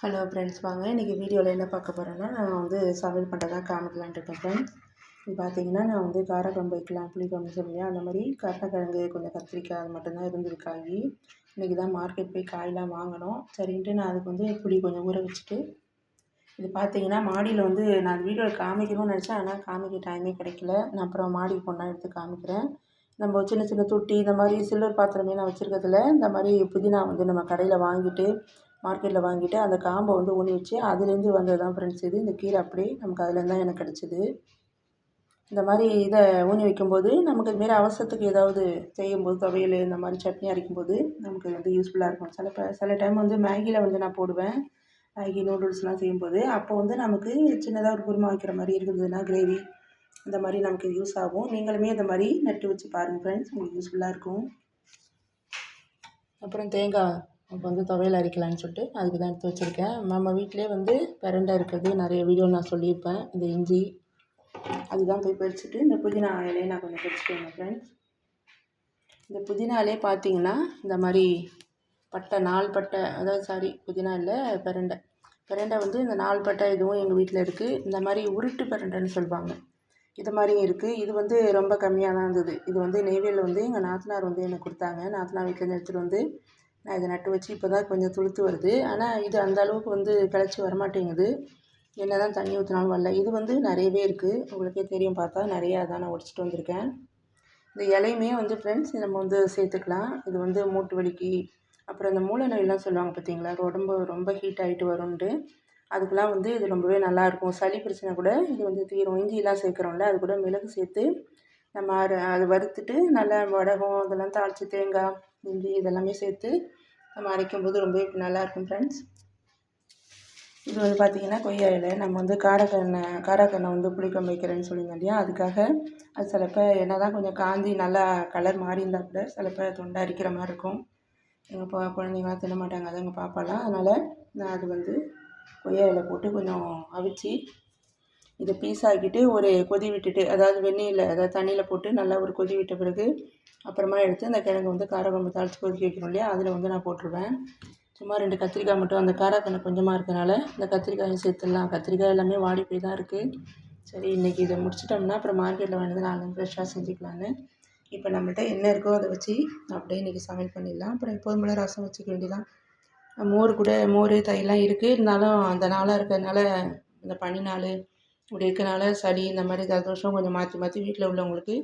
Hello friends வாங்க இன்றைக்கி வீடியோவில் என்ன பார்க்க போகிறேன்னா நான் வந்து சமையல் பண்ணுறதா காமிக்கலான்ட்டு இருக்கேன் ஃப்ரெண்ட்ஸ் பார்த்தீங்கன்னா நான் வந்து காரக்குழம்பு வைக்கலாம் புளிக்குழம்பு சொல்லுவேன் அந்த மாதிரி கருணக்கிழங்கு கொஞ்சம் கத்திரிக்காய் அது மட்டும்தான் இருந்தது காய். இன்றைக்கி தான் மார்க்கெட் போய் காயெலாம் வாங்கினோம். சரின்ட்டு நான் அதுக்கு வந்து புளி கொஞ்சம் ஊற வச்சுட்டு இது பார்த்தீங்கன்னா மாடியில் வந்து நான் வீடியோவில் காமிக்கணும்னு நினச்சேன். ஆனால் காமிக்க டைமே கிடைக்கல. நான் அப்புறம் மாடிக்கு போனால் எடுத்து காமிக்கிறேன். நம்ம சின்ன சின்ன தொட்டி இந்த மாதிரி சில்வர் பாத்திரமே நான் வச்சுருக்கிறதுல இந்த மாதிரி புதினா வந்து நம்ம கடையில் வாங்கிட்டு மார்க்கெட்டில் வாங்கிட்டு அந்த காம்பை வந்து ஊனி வச்சு அதுலேருந்து வந்தது தான் ஃப்ரெண்ட்ஸ் இது இந்த கீரை அப்படியே நமக்கு அதுலேருந்து தான் எனக்கு கிடச்சிது. இந்த மாதிரி இதை ஊனி வைக்கும்போது நமக்கு இதுமாரி அவசரத்துக்கு ஏதாவது செய்யும்போது துவையல் இந்த மாதிரி சட்னி அரைக்கும்போது நமக்கு வந்து யூஸ்ஃபுல்லாக இருக்கும். சில சில டைம் வந்து மேகியில் வந்து நான் போடுவேன். மேகி நூடுல்ஸ்லாம் செய்யும்போது அப்போ வந்து நமக்கு சின்னதாக ஒரு குருமா வைக்கிற மாதிரி இருந்ததுன்னா கிரேவி இந்த மாதிரி நமக்கு யூஸ் ஆகும். நீங்களுமே இந்த மாதிரி நட்டு வச்சு பாருங்கள் ஃப்ரெண்ட்ஸ் உங்களுக்கு யூஸ்ஃபுல்லாக இருக்கும். அப்புறம் தேங்காய். அப்போ வந்து துவையல் அரைக்கலான்னு சொல்லிட்டு அதுக்கு தான் எடுத்து வச்சுருக்கேன். நம்ம வீட்டிலே வந்து பிரண்டை இருக்கிறது நிறைய வீடியோ நான் சொல்லியிருப்பேன். இந்த இஞ்சி அதுதான் போய் பறிச்சுட்டு இந்த புதினா இலையை நான் கொஞ்சம் பறிச்சுட்டு ஃப்ரெண்ட்ஸ் இந்த புதினா இலையே பார்த்தீங்கன்னா இந்த மாதிரி பட்டை நாள் பட்டை அதாவது சாரி புதினா இல்லை பிரண்டை. பிரண்டை வந்து இந்த நாள் பட்டை இதுவும் எங்கள் வீட்டில் இருக்குது. இந்த மாதிரி உருட்டு பிரண்டைன்னு சொல்லுவாங்க. இது மாதிரியும் இருக்குது. இது வந்து ரொம்ப கம்மியாக தான் இருந்தது. இது வந்து நெய்வேலியில் வந்து எங்கள் நாத்தனார் வந்து எனக்கு கொடுத்தாங்க. நாத்தனார் வீட்டில் எடுத்துகிட்டு வந்து நான் இதை நட்டு வச்சு இப்போ தான் கொஞ்சம் துளுத்து வருது. ஆனால் இது அந்த அளவுக்கு வந்து கிளச்சி வரமாட்டேங்குது. என்ன தான் தண்ணி ஊற்றினாலும் வரல. இது வந்து நிறையவே இருக்குது உங்களுக்கே தெரியும் பார்த்தா நிறையா தான் நான் உடச்சிட்டு வந்திருக்கேன். இந்த இலையுமே வந்து ஃப்ரெண்ட்ஸ் நம்ம வந்து சேர்த்துக்கலாம். இது வந்து மூட்டு வலிக்கு. அப்புறம் இந்த மூளை நோயெல்லாம் சொல்லுவாங்க பார்த்தீங்களா? உடம்பு ரொம்ப ஹீட் ஆகிட்டு வரும்ன்ட்டு. அதுக்கெலாம் வந்து இது ரொம்பவே நல்லாயிருக்கும் சளி பிரச்சனை கூட இது வந்து தீரும். இஞ்சிலாம் சேர்க்குறோம்ல அது கூட மிளகு சேர்த்து நம்ம அதை வறுத்துட்டு நல்லா வடகம் அதெல்லாம் தாளித்து தேங்காய் இஞ்சி இதெல்லாமே சேர்த்து நம்ம அரைக்கும்போது ரொம்பவே நல்லாயிருக்கும் ஃப்ரெண்ட்ஸ் இது வந்து பார்த்திங்கன்னா கொய்யா இலை. நம்ம வந்து காரக்கண்ணை காரக்கண்ணை வந்து புளிக்குழம்பு வைக்கிறேன்னு சொல்லியிருந்தோம் இல்லையா? அதுக்காக அது சிலப்போ என்ன தான் கொஞ்சம் காந்தி நல்லா கலர் மாறி இருந்தால் கூட சிலப்போ தொண்டை அரிக்கிற மாதிரி இருக்கும். எங்கள் பா குழந்தைங்களாம் தின்ன மாட்டாங்க அது எங்கள் பாப்பாலாம். அதனால் நான் அது வந்து கொய்யா இலை போட்டு கொஞ்சம் அவிச்சு இதை பீஸ் ஆக்கிட்டு ஒரு கொதி விட்டுட்டு அதாவது வெந்நீரில் அதாவது தண்ணியில் போட்டு நல்லா ஒரு கொதி விட்ட பிறகு அப்புறமா எடுத்து அந்த கிழங்கு வந்து காரக்குழம்பு தாளித்து கொதிக்க வைக்கணும் இல்லையா? அதில் வந்து நான் போட்டுருவேன். சும்மா ரெண்டு கத்திரிக்காய் மட்டும் அந்த காரக்கண்ணு கொஞ்சமாக இருக்கனால இந்த கத்திரிக்காயும் சேர்த்துடலாம். கத்திரிக்காய் எல்லாமே வாடி போய் தான் இருக்குது சரி இன்றைக்கி இதை முடிச்சிட்டோம்னா அப்புறம் மார்க்கெட்டில் வேணுது நாலு ஃப்ரெஷ்ஷாக செஞ்சுக்கலான்னு இப்போ நம்மகிட்ட என்ன இருக்கோ அதை வச்சு அப்படியே இன்றைக்கி சமையல் பண்ணிடலாம். அப்புறம் எப்போதும் போல் ரசம் வச்சுக்க வேண்டியதான் மோர் கூட மோர் தையெல்லாம் இருக்குது இருந்தாலும் அந்த நாளாக இருக்கிறதுனால இந்த பனி நாள் இப்படி இருக்கனால சளி இந்த மாதிரி ஜலதோஷம் கொஞ்சம் மாற்றி மாற்றி வீட்டில் உள்ளவங்களுக்கு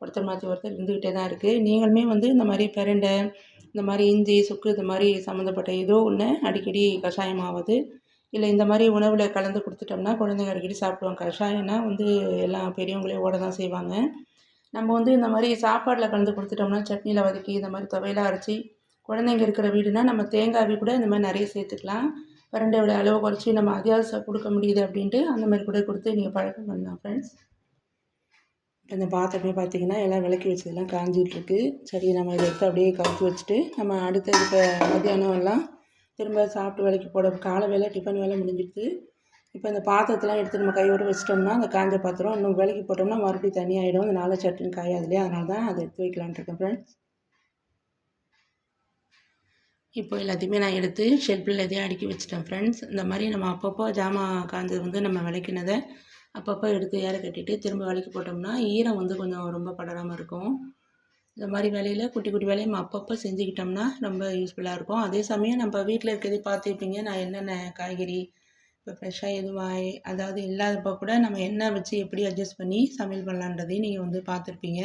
ஒருத்தர் மாற்றி ஒருத்தர் இருந்துக்கிட்டே தான் இருக்குது நீங்களுமே வந்து இந்த மாதிரி பெரண்டை இந்த மாதிரி இஞ்சி சுக்கு இந்த மாதிரி சம்மந்தப்பட்ட ஏதோ ஒன்று அடிக்கடி கஷாயம் ஆகுது இல்லை இந்த மாதிரி உணவில் கலந்து கொடுத்துட்டோம்னா குழந்தைங்க அடிக்கடி சாப்பிடுவாங்க. கஷாயம்னா வந்து எல்லாம் பெரியவங்களே ஓட தான் செய்வாங்க. நம்ம வந்து இந்த மாதிரி சாப்பாடில் கலந்து கொடுத்துட்டோம்னா சட்னியில் வதக்கி இந்த மாதிரி துவையலாக அரைச்சி குழந்தைங்க இருக்கிற வீடுனா நம்ம தேங்காய் கூட இந்த மாதிரி நிறைய சேர்த்துக்கலாம். பிரண்டையோட அளவை குறைச்சி நம்ம அத்தியாவசியம் கொடுக்க முடியுது அப்படின்ட்டு அந்த மாதிரி கூட கொடுத்து நீங்கள் பழக்கம் பண்ணலாம் ஃப்ரெண்ட்ஸ் இந்த பாத்திரமே பார்த்திங்கன்னா எல்லாம் விளக்கி வச்சதெல்லாம் காஞ்சிகிட்ருக்கு சரி நம்ம இதை எடுத்து அப்படியே கவுத்து வச்சுட்டு நம்ம அடுத்த இப்போ மத்தியானம் எல்லாம் திரும்ப சாப்பிட்டு வேலைக்கு போட காலை வேலை டிஃபன் வேலை முடிஞ்சிடுது. இப்போ இந்த பாத்திரத்தெலாம் எடுத்து நம்ம கையோடு வச்சிட்டோம்னா அந்த காஞ்ச பாத்திரம் இன்னும் விலைக்கு போட்டோம்னா மறுபடியும் தனியாகிடும் அந்த நாலு சட்டுன்னு காயாது அதனால தான் அதை எடுத்து வைக்கலான்ட்டு இருக்கேன் ஃப்ரெண்ட்ஸ் இப்போ எல்லாத்தையுமே நான் எடுத்து ஷெல்ஃபில் எல்லாத்தையும் அடுக்கி வச்சுட்டேன் ஃப்ரெண்ட்ஸ் இந்த மாதிரி நம்ம அப்பப்போ ஜாமான் காஞ்சது வந்து நம்ம விளக்கினதை அப்பப்போ எடுத்து ஏற கட்டிட்டு திரும்ப விளக்கி போட்டோம்னா ஈரம் வந்து கொஞ்சம் ரொம்ப படராமல் இருக்கும். இந்த மாதிரி வேலையில் குட்டி குட்டி வேலையை நம்ம அப்பப்போ செஞ்சுக்கிட்டோம்னா ரொம்ப யூஸ்ஃபுல்லாக இருக்கும். அதே சமயம் நம்ம வீட்டில் இருக்கிறதே பார்த்துருப்பீங்க நான் என்னென்ன காய்கறி இப்போ ஃப்ரெஷ்ஷாக எதுவும் அதாவது இல்லாதப்போ கூட நம்ம என்ன வச்சு எப்படி அட்ஜஸ்ட் பண்ணி சமையல் பண்ணலான்றதையும் நீங்கள் வந்து பார்த்துருப்பீங்க.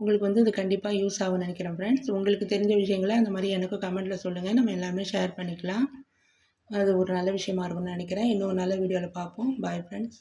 உங்களுக்கு வந்து இது கண்டிப்பாக யூஸ் ஆகும்னு நினைக்கிறேன் ஃப்ரெண்ட்ஸ் உங்களுக்கு தெரிஞ்ச விஷயங்களை அந்த மாதிரி எனக்கும் கமெண்ட்டில் சொல்லுங்கள் நம்ம எல்லாமே ஷேர் பண்ணிக்கலாம். அது ஒரு நல்ல விஷயமா இருக்கும்னு நினைக்கிறேன். இன்னும் நல்ல வீடியோவில் பார்ப்போம். Bye friends